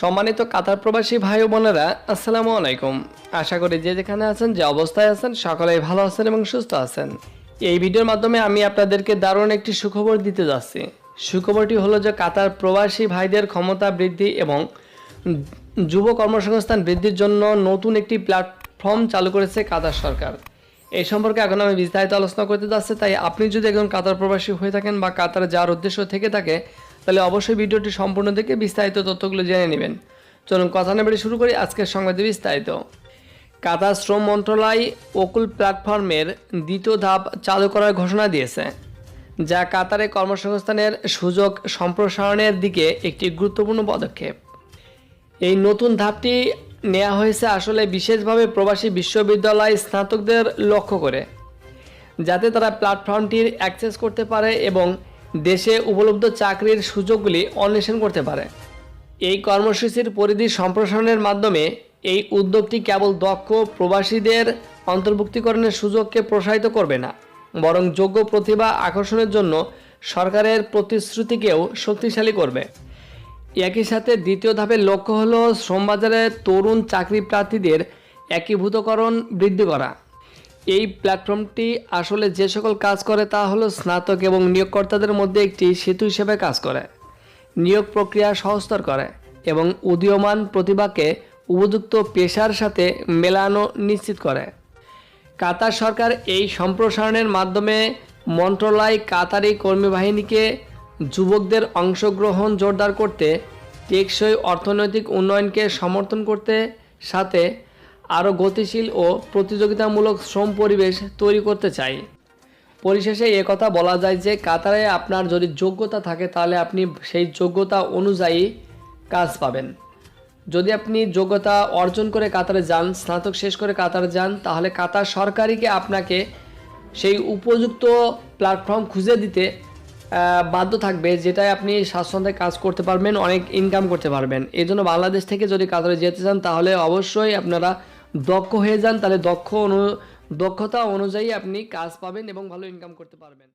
সম্মানিত কাতার প্রবাসী ভাই ও বোনেরা, আসসালামু আলাইকুম। আশা করি যে যেখানে আছেন, যে অবস্থায় আছেন, সকলেই ভালো আছেন এবং সুস্থ আছেন। এই ভিডিওর মাধ্যমে আমি আপনাদেরকে দারুণ একটি সুখবর দিতে যাচ্ছি। সুখবরটি হলো যে কাতার প্রবাসী ভাইদের ক্ষমতা বৃদ্ধি এবং যুব কর্মসংস্থান বৃদ্ধির জন্য নতুন একটি প্ল্যাটফর্ম চালু করেছে কাতার সরকার। এই সম্পর্কে এখন আমি বিস্তারিত আলোচনা করতে যাচ্ছি, তাই আপনি যদি একজন কাতার প্রবাসী হয়ে থাকেন বা কাতারে যাওয়ার উদ্দেশ্য থেকে থাকে তাহলে অবশ্যই ভিডিওটি সম্পূর্ণ দেখে বিস্তারিত তথ্যগুলো জেনে নেবেন। চলুন কথা না বেড়ে শুরু করি আজকের সংবাদে বিস্তারিত। কাতার শ্রম মন্ত্রণালয় ওকুল প্ল্যাটফর্মের দ্বিতীয় ধাপ চালু করার ঘোষণা দিয়েছে, যা কাতারে কর্মসংস্থানের সুযোগ সম্প্রসারণের দিকে একটি গুরুত্বপূর্ণ পদক্ষেপ। এই নতুন ধাপটি নেওয়া হয়েছে আসলে বিশেষভাবে প্রবাসী বিশ্ববিদ্যালয় স্নাতকদের লক্ষ্য করে, যাতে তারা প্ল্যাটফর্মটির অ্যাক্সেস করতে পারে এবং দেশে উপলব্ধ চাকরির সুযোগগুলি অন্বেষণ করতে পারে। এই কর্মসূচির পরিধি সম্প্রসারণের মাধ্যমে এই উদ্যোগটি কেবল দক্ষ প্রবাসীদের অন্তর্ভুক্তিকরণের সুযোগকে প্রসারিত করবে না, বরং যোগ্য প্রতিভা আকর্ষণের জন্য সরকারের প্রতিশ্রুতিকেও শক্তিশালী করবে। একই সাথে দ্বিতীয় ধাপের লক্ষ্য হল শ্রমবাজারে তরুণ চাকরি প্রার্থীদের একীভূতকরণ বৃদ্ধি করা। এই প্ল্যাটফর্মটি আসলে যে সকল কাজ করে তা হলো স্নাতক এবং নিয়োগকর্তাদের মধ্যে একটি সেতু হিসেবে কাজ করে। নিয়োগ প্রক্রিয়া সহজতর করে এবং উদীয়মান প্রতিভাকে উপযুক্ত পেশার সাথে মেলানো নিশ্চিত করে। কাতার সরকার এই সম্প্রসারণের মাধ্যমে মন্ত্রণালয় কাতারি কর্মী বাহিনীকে যুবকদের অংশগ্রহণ জোরদার করতে টেকসই অর্থনৈতিক উন্নয়নকে সমর্থন করতে, সাথে আরও গতিশীল ও প্রতিযোগিতামূলক শ্রম পরিবেশ তৈরি করতে চাই। পরিশেষে কথা বলা যায় যে, কাতারে আপনার যদি যোগ্যতা থাকে, তাহলে আপনি সেই যোগ্যতা অনুযায়ী কাজ পাবেন। যদি আপনি যোগ্যতা অর্জন করে কাতারে যান, স্নাতক শেষ করে কাতারে যান, তাহলে কাতার সরকারিকে আপনাকে সেই উপযুক্ত প্ল্যাটফর্ম খুঁজে দিতে বাধ্য থাকবে, যেটায় আপনি স্বাচ্ছন্দ্যে কাজ করতে পারবেন, অনেক ইনকাম করতে পারবেন। এই জন্য বাংলাদেশ থেকে যদি কাতারে যেতে চান, তাহলে অবশ্যই আপনারা দক্ষ হয়ে যান, তাহলে দক্ষ অনু, দক্ষতা অনুযায়ী আপনি কাজ পাবেন এবং ভালো ইনকাম করতে পারবেন।